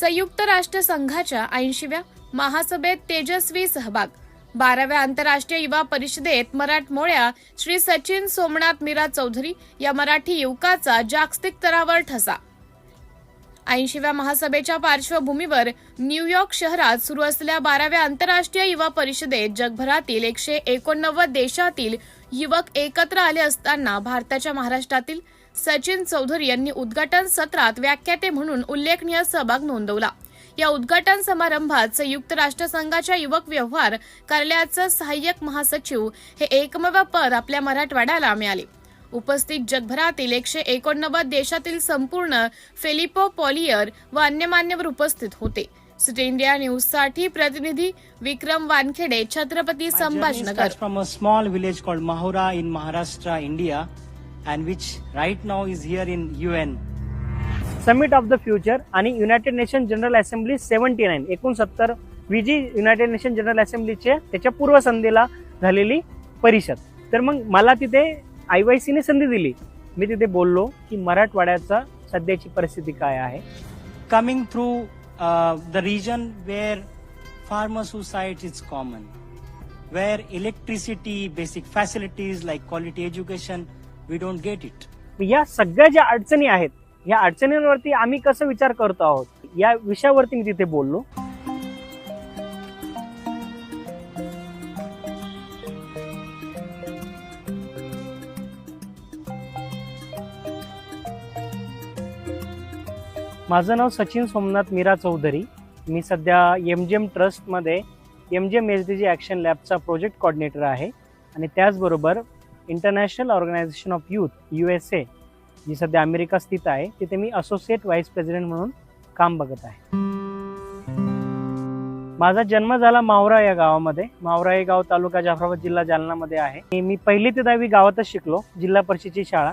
संयुक्त राष्ट्र संघाच्या ऐंशीव्या महासभेत तेजस्वी सहभाग. बाराव्या आंतरराष्ट्रीय युवा परिषदेत मराठमोळ्या श्री सचिन सोमनाथ मीरा चौधरी या मराठी युवकाचा जागतिक स्तरावर ठसा. ऐंशीव्या महासभेच्या पार्श्वभूमीवर न्यूयॉर्क शहरात सुरू असलेल्या बाराव्या आंतरराष्ट्रीय युवा परिषदेत जगभरातील एकशे एकोणनव्वद देशातील युवक एकत्र आले असताना भारताच्या महाराष्ट्रातील सचिन चौधरी यांनी उद्घाटन सत्रात व्याख्याते म्हणून उल्लेखनीय सहभाग नोंदवला. या उद्घाटन समारंभात संयुक्त राष्ट्रसंघाच्या युवक व्यवहार कार्यालयाचं सहाय्यक महासचिव हे एकमेव पद आपल्या मराठवाड्याला मिळाले. उपस्थित जगभरातील एकशे एकोणनव्वद देशातील संपूर्ण फेलिपो पॉलियर व अन्य मान्यवर उपस्थित होते. सिटी इंडिया न्यूजसाठी प्रतिनिधी Vikram Wankhede Chhatrapati Sambhajinagar. from a small village called Mahura in Maharashtra, India, and which right now is here in UN. Summit of the future आणि United Nation General Assembly seventy nine एकोणसत्तर वी जी United Nation General असेंब्लीचे त्याच्या पूर्वसंध्येला झालेली परिषद. तर मग मला तिथे आय वाय सीने संधी दिली. मी तिथे बोललो की मराठवाड्याचा सध्याची परिस्थिती काय आहे? Coming through uh, the region where farmer suicide is common, where electricity, basic facilities like quality education, we don't get it. या सगळ्या ज्या अडचणी आहेत या अडचणींवरती आम्ही कसं विचार करतो आहोत या विषयावरती मी तिथे बोललो माझं नाव सचिन सोमनाथ मीरा चौधरी. मी सध्या एम जी एम ट्रस्टमध्ये M G M S D G action लॅबचा project coordinator आहे आणि त्याचबरोबर international organization of youth U S A G सध्या अमेरिका स्थित आहे तिथे मी असोसिएट व्हाईस प्रेसिडेंट म्हणून काम बघत आहे. माझा जन्म झाला मावरा या गावामध्ये. मावरा हे गाव तालुका जाफराबाद जिल्हा जालनामध्ये आहे. आणि मी पहिली ते दहावी गावातच शिकलो जिल्हा परिषदेची शाळा.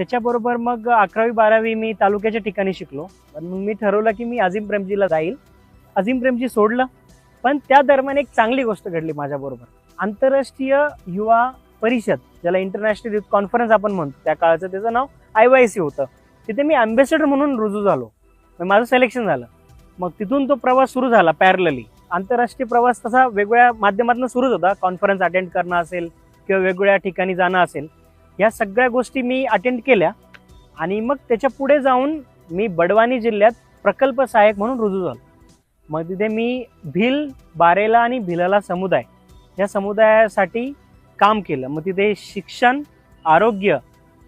त्याच्याबरोबर मग अकरावी बारावी मी तालुक्याच्या ठिकाणी शिकलो. पण मग मी ठरवलं की मी अजिम प्रेमजीला जाईल. अजिम प्रेमजी सोडलं. पण त्या दरम्यान एक चांगली गोष्ट घडली माझ्याबरोबर. आंतरराष्ट्रीय युवा परिषद ज्याला इंटरनॅशनल युथ कॉन्फरन्स आपण म्हणतो त्या काळाचं त्याचं नाव आय वाय सी होतं. तिथे मी अम्बॅसेडर म्हणून रुजू झालो. मग माझं सिलेक्शन झालं. मग तिथून तो प्रवास सुरू झाला पॅरलली आंतरराष्ट्रीय प्रवास तसा वेगवेगळ्या माध्यमातून सुरूच होता. कॉन्फरन्स अटेंड करणं असेल किंवा वेगवेगळ्या ठिकाणी जाणं असेल. या सगळ्या गोष्टी मी अटेंड केल्या. आणि मग त्याच्या पुढे जाऊन मी बडवानी जिल्ह्यात प्रकल्प सहाय्यक म्हणून रुजू झालो. मग तिथे मी भिल बारेला आणि भिलाला समुदाय या समुदायासाठी काम केलं. मग तिथे शिक्षण आरोग्य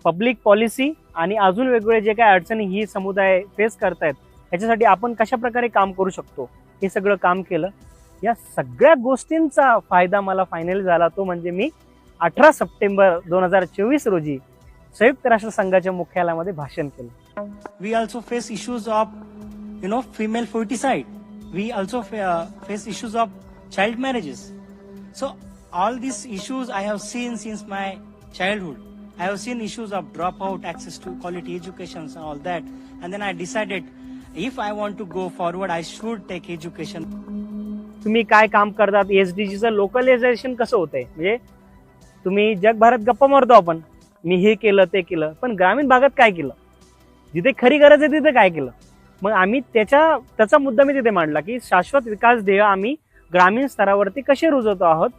पब्लिक पॉलिसी आणि अजून वेगवेगळे जे काय अडचणी ही समुदाय फेस करतायत याच्यासाठी आपण कशा प्रकारे काम करू शकतो हे सगळं काम केलं. या सगळ्या गोष्टींचा फायदा मला फायनल झाला तो म्हणजे मी अठरा सप्टेंबर दोन हजार चोवीस रोजी संयुक्त राष्ट्र संघाच्या मुख्यालयामध्ये भाषण केलं. We also face issues of you know female foeticide we also face issues of child marriages so all this issues I have seen since my childhood I have seen issues of drop out access to quality education all that and then I decided if I want to go forward I should take education तुम्ही काय काम करतात? S D जी चं localisation कसं होतंय? म्हणजे तुम्ही जगभरात गप्पा मारतो आपण. मी हे केलं ते केलं पण ग्रामीण भागात काय केलं? जिथे खरी गरज आहे तिथे काय केलं? मग आम्ही त्याच्या त्याचा मुद्दा मी तिथे मांडला की शाश्वत विकास ध्येय आम्ही ग्रामीण स्तरावरती कसे रुजवतो आहोत?